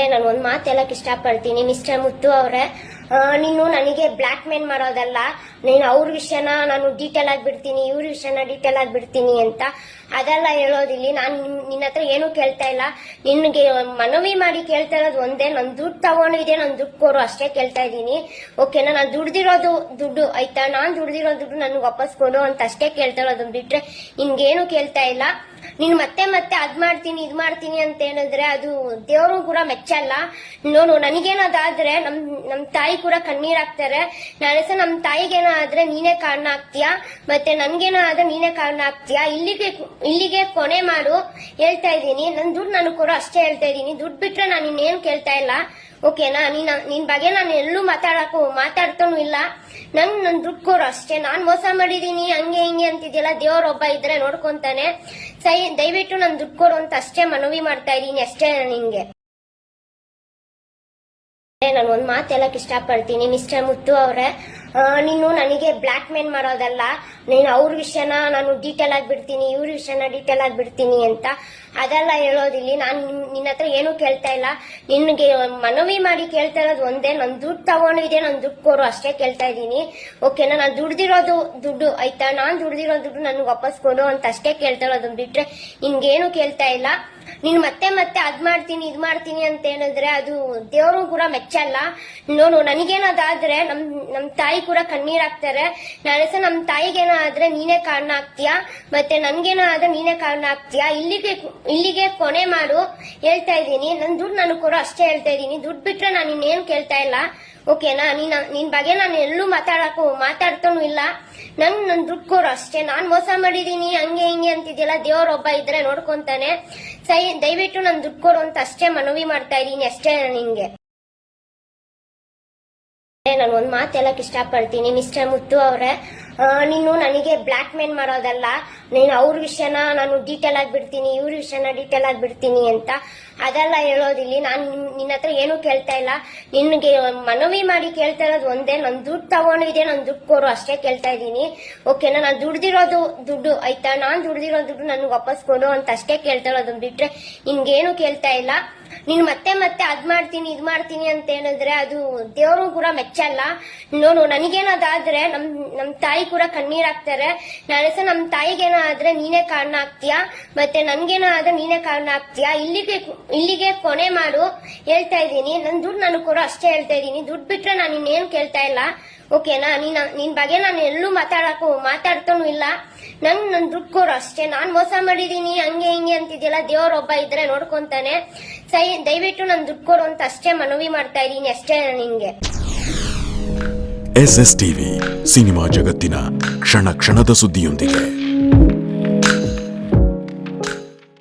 ನಾನು ಒಂದು ಮಾತು ಹೇಳಕ್ ಇಷ್ಟಪಡ್ತೀನಿ. ಮಿಸ್ಟರ್ ಮುತ್ತು ಅವರೇ. ನೀನು ನನಗೆ ಬ್ಲಾಕ್ ಮೇಲ್ ಮಾಡೋದಲ್ಲ, ನೀನು ಅವ್ರ ವಿಷಯನ ನಾನು ಡೀಟೇಲ್ ಆಗಿ ಬಿಡ್ತೀನಿ, ಇವ್ರ ವಿಷಯನ ಡೀಟೇಲ್ ಆಗಿ ಬಿಡ್ತೀನಿ ಅಂತ. ಅದೆಲ್ಲ ಹೇಳೋದಿಲ್ಲಿ ನಾನು ನಿನ್ನ ಹತ್ರ ಏನೂ ಕೇಳ್ತಾ ಇಲ್ಲ. ನಿನಗೆ ಮನವಿ ಮಾಡಿ ಕೇಳ್ತಾ ಇರೋದು ಒಂದೇ. ನನ್ನ ದುಡ್ಡು ತಗೊಂಡಿದೆ ನನ್ನ ದುಡ್ಡು ಕೊಡು ಅಷ್ಟೇ ಕೇಳ್ತಾ ಇದ್ದೀನಿ. ಓಕೆನಾ? ನಾನು ದುಡ್ದಿರೋದು ದುಡ್ಡು, ಆಯ್ತಾ? ನಾನು ದುಡ್ದಿರೋ ದುಡ್ಡು ನನಗೆ ವಾಪಸ್ ಕೊಡು ಅಂತ ಅಷ್ಟೇ ಕೇಳ್ತಾ ಇರೋದು ಬಿಟ್ರೆ ನಿನ್ಗೇನು ಕೇಳ್ತಾ ಇಲ್ಲ. ನೀನ್ ಮತ್ತೆ ಮತ್ತೆ ಅದ್ ಮಾಡ್ತೀನಿ, ಇದ್ ಮಾಡ್ತೀನಿ ಅಂತ ಹೇಳಿದ್ರೆ ಅದು ದೇವರು ಕೂಡ ಮೆಚ್ಚಲ್ಲ ನೋಡು ನನಗೇನಾದ್ರೆ ನಮ್ ನಮ್ ತಾಯಿ ಕೂಡ ಕಣ್ಣೀರ್ ಹಾಕ್ತಾರೆ. ನಾಳೆ ಸಹ ನಮ್ ತಾಯಿಗೇನೋ ಆದ್ರೆ ನೀನೇ ಕಾರಣ ಆಗ್ತೀಯಾ? ಮತ್ತೆ ನನ್ಗೇನೋ ಆದ್ರೆ ನೀನೇ ಕಾರಣ ಆಗ್ತೀಯಾ? ಇಲ್ಲಿಗೆ ಇಲ್ಲಿಗೆ ಕೊನೆ ಮಾಡು ಹೇಳ್ತಾ ಇದ್ದೀನಿ. ನನ್ ದುಡ್ಡು ನಾನು ಕೊಡು, ಅಷ್ಟೇ ಹೇಳ್ತಾ ಇದ್ದೀನಿ. ದುಡ್ಡು ಬಿಟ್ರೆ ನಾನು ಇನ್ನೇನು ಕೇಳ್ತಾ ಇಲ್ಲ. ಓಕೆನಾ? ನೀನ್, ನಿನ್ ಬಗ್ಗೆ ನಾನು ಎಲ್ಲೂ ಮಾತಾಡಕ್ಕೂ, ಮಾತಾಡ್ತಾನು ಇಲ್ಲ. ನಂಗ್ ನನ್ ದುಡ್ಡು ಕೊಡು ಅಷ್ಟೇ. ನಾನ್ ಮೋಸ ಮಾಡಿದೀನಿ, ಹಂಗೆ ಹಿಂಗೆ ಅಂತಿದ್ಯಲ್ಲ ದೇವರೊಬ್ಬ ಇದ್ರೆ ನೋಡ್ಕೊಂತಾನೆ. ಸೈ, ದಯವಿಟ್ಟು ನನ್ ದುಡ್ಡು ಕೊಡು ಅಂತ ಅಷ್ಟೇ ಮನವಿ ಮಾಡ್ತಾ ಇದ್ದೀನಿ ಅಷ್ಟೇ ನಿಂಗೆ. ನಾನು ಒಂದ್ ಮಾತು ಹೇಳಕ್ ಇಷ್ಟಪಡ್ತೀನಿ, ಮಿಸ್ಟರ್ ಮುತ್ತು ಅವರೇ. ನೀನು ನನಗೆ ಬ್ಲ್ಯಾಕ್ ಮೇಲ್ ಮಾಡೋದಲ್ಲ. ನೀನು ಅವ್ರ ವಿಷಯನ ನಾನು ಡೀಟೇಲ್ ಆಗಿ ಬಿಡ್ತೀನಿ, ಇವ್ರ ವಿಷಯನ ಡೀಟೇಲ್ ಆಗಿ ಬಿಡ್ತೀನಿ ಅಂತ ಅದೆಲ್ಲ ಹೇಳೋದಿಲ್ಲ ನಾನು ನಿನ್ನ ಹತ್ರ ಏನೂ ಕೇಳ್ತಾ ಇಲ್ಲ. ನಿನಗೆ ಮನವಿ ಮಾಡಿ ಕೇಳ್ತಾ ಇರೋದು ಒಂದೇ ನನ್ನ ದುಡ್ಡು ತಗೊಂಡಿದೆ ನನ್ನ ದುಡ್ಡು ಕೊಡು, ಅಷ್ಟೇ ಕೇಳ್ತಾ ಇದ್ದೀನಿ. ಓಕೆನಾ ನಾನು ದುಡ್ದಿರೋದು ದುಡ್ಡು, ಆಯ್ತಾ? ನಾನು ದುಡ್ದಿರೋ ದುಡ್ಡು ನನಗೆ ವಾಪಸ್ ಕೊಡು ಅಂತ ಅಷ್ಟೇ ಕೇಳ್ತಾ ಇರೋದು. ಬಿಟ್ರೆ ನಿನ್ಗೇನು ಕೇಳ್ತಾ ಇಲ್ಲ. ನೀನು ಮತ್ತೆ ಮತ್ತೆ ಅದ್ ಮಾಡ್ತೀನಿ, ಇದು ಮಾಡ್ತೀನಿ ಅಂತ ಹೇಳಿದ್ರೆ ಅದು ದೇವರು ಕೂಡ ಮೆಚ್ಚಲ್ಲ. ನೋಡು, ನನಗೇನದಾದ್ರೆ ನಮ್ ನಮ್ ತಾಯಿ ಕೂಡ ಕಣ್ಣೀರಾಗ್ತಾರೆ ನಾನು ಸಹ ನಮ್ಮ ತಾಯಿಗೇನೋ ಆದ್ರೆ ನೀನೇ ಕಾರಣ ಆಗ್ತೀಯಾ? ಮತ್ತೆ ನನ್ಗೇನೋ ಆದ್ರೆ ನೀನೇ ಕಾರಣ ಆಗ್ತೀಯಾ? ಇಲ್ಲಿಗೆ ಇಲ್ಲಿಗೆ ಕೊನೆ ಮಾಡು, ಹೇಳ್ತಾ ಇದ್ದೀನಿ. ನನ್ ದುಡ್ಡು ನನಗೆ ಕೊಡು, ಅಷ್ಟೇ ಹೇಳ್ತಾ ಇದ್ದೀನಿ. ದುಡ್ಡು ಬಿಟ್ರೆ ನಾನು ಇನ್ನೇನು ಕೇಳ್ತಾ ಇಲ್ಲ. ಓಕೆನಾ ನೀನ್ ನಿನ್ ಬಗ್ಗೆ ನಾನು ಎಲ್ಲೂ ಮಾತಾಡಕ್ಕೂ, ಮಾತಾಡ್ತಾನು ಇಲ್ಲ. ನನ್ ನನ್ ದುಡ್ಡು ಕೊಡು ಅಷ್ಟೇ. ನಾನ್ ಮೋಸ ಮಾಡಿದೀನಿ, ಹಂಗೆ ಹಿಂಗೆ ಅಂತಿದ್ಯಲ್ಲ ದೇವ್ರೊಬ್ಬ ಇದ್ರೆ ನೋಡ್ಕೊಂತಾನೆ. ಸೈ, ದಯವಿಟ್ಟು ನನ್ ದುಡ್ಡು ಕೊಡು ಅಂತ ಅಷ್ಟೇ ಮನವಿ ಮಾಡ್ತಾ ಇದೀನಿ ಅಷ್ಟೇ ನಿಂಗೆ. ನಾನು ಒಂದ್ ಮಾತು ಹೇಳಕ್ ಇಷ್ಟಪಡ್ತೀನಿ, ಮಿಸ್ಟರ್ ಮುತ್ತು ಅವರೇ. ನೀನು ನನಗೆ ಬ್ಲ್ಯಾಕ್ ಮೇಲ್ ಮಾಡೋದಲ್ಲ. ನೀನು ಅವ್ರ ವಿಷಯನ ನಾನು ಡೀಟೇಲ್ ಆಗಿ ಬಿಡ್ತೀನಿ, ಇವ್ರ ವಿಷಯನ ಡೀಟೇಲ್ ಆಗಿ ಬಿಡ್ತೀನಿ ಅಂತ. ಅದೆಲ್ಲ ಹೇಳೋದಿಲ್ಲಿ ನಾನು ನಿನ್ನ ಹತ್ರ ಏನೂ ಕೇಳ್ತಾ ಇಲ್ಲ. ನಿನಗೆ ಮನವಿ ಮಾಡಿ ಕೇಳ್ತಾ ಇರೋದು ಒಂದೇ ನನ್ನ ದುಡ್ಡು ತಗೊಂಡಿದೆ ನನ್ನ ದುಡ್ಡು ಕೊಡು, ಅಷ್ಟೇ ಕೇಳ್ತಾ ಇದ್ದೀನಿ. ಓಕೆನಾ ನಾನು ದುಡ್ದಿರೋದು ದುಡ್ಡು, ಆಯ್ತಾ? ನಾನು ದುಡ್ದಿರೋ ದುಡ್ಡು ನನಗೆ ವಾಪಸ್ ಕೊಡು ಅಂತ ಅಷ್ಟೇ ಕೇಳ್ತಾ ಇರೋದು ಬಿಟ್ರೆ ಏನು ಕೇಳ್ತಾ ಇಲ್ಲ. ನೀನ್ ಮತ್ತೆ ಮತ್ತೆ ಅದ್ ಮಾಡ್ತೀನಿ, ಇದ್ ಮಾಡ್ತೀನಿ ಅಂತ ಹೇಳಿದ್ರೆ ಅದು ದೇವರು ಕೂಡ ಮೆಚ್ಚಲ್ಲ. ನೋಡು ನನಗೇನಾದ್ರೆ ನಮ್ ನಮ್ ತಾಯಿ ಕೂಡ ಕಣ್ಣೀರ್ ಹಾಕ್ತಾರೆ ನಾಳೆ ಸಹ ನಮ್ ತಾಯಿಗೇನೋ ಆದ್ರೆ ನೀನೇ ಕಾರಣ ಆಗ್ತೀಯಾ? ಮತ್ತೆ ನನ್ಗೇನೋ ಆದ್ರೆ ನೀನೇ ಕಾರಣ ಆಗ್ತೀಯಾ? ಇಲ್ಲಿಗೆ ಇಲ್ಲಿಗೆ ಕೊನೆ ಮಾಡು. ಹೇಳ್ತಾ ಇದ್ದೀನಿ. ನನ್ ದುಡ್ಡು ನನಗೆ ಕೂಡ ಅಷ್ಟೇ ಹೇಳ್ತಾ ಇದ್ದೀನಿ. ದುಡ್ಡು ಬಿಟ್ರೆ ನಾನು ಇನ್ನೇನು ಕೇಳ್ತಾ ಇಲ್ಲ. ಓಕೆನಾ ನೀನ್ ನಿನ್ ಬಗ್ಗೆ ನಾನು ಎಲ್ಲೂ ಮಾತಾಡಕು ಮಾತಾಡ್ತಾನು ಇಲ್ಲ. ನಂಗ್ ನನ್ ದುಡ್ಡು ಅಷ್ಟೇ. ನಾನ್ ಮೋಸ ಮಾಡಿದೀನಿ, ಹಂಗೆ ಹಿಂಗೆ ಅಂತಿದ್ಯಲ್ಲ ದೇವ್ರೊಬ್ಬ ಇದ್ರೆ ನೋಡ್ಕೊಂತಾನೆ. ಸೈ ದಯವಿಟ್ಟು ನನ್ ದುಡ್ಡು ಅಂತ ಅಷ್ಟೇ ಮನವಿ ಮಾಡ್ತಾ ಇದೀನಿ ಅಷ್ಟೇ ನಿಂಗೆ ಎಸ್ ಎಸ್ ಟಿವಿ ಸಿನಿಮಾ ಜಗತ್ತಿನ ಕ್ಷಣ ಕ್ಷಣದ ಸುದ್ದಿಯೊಂದಿಗೆ.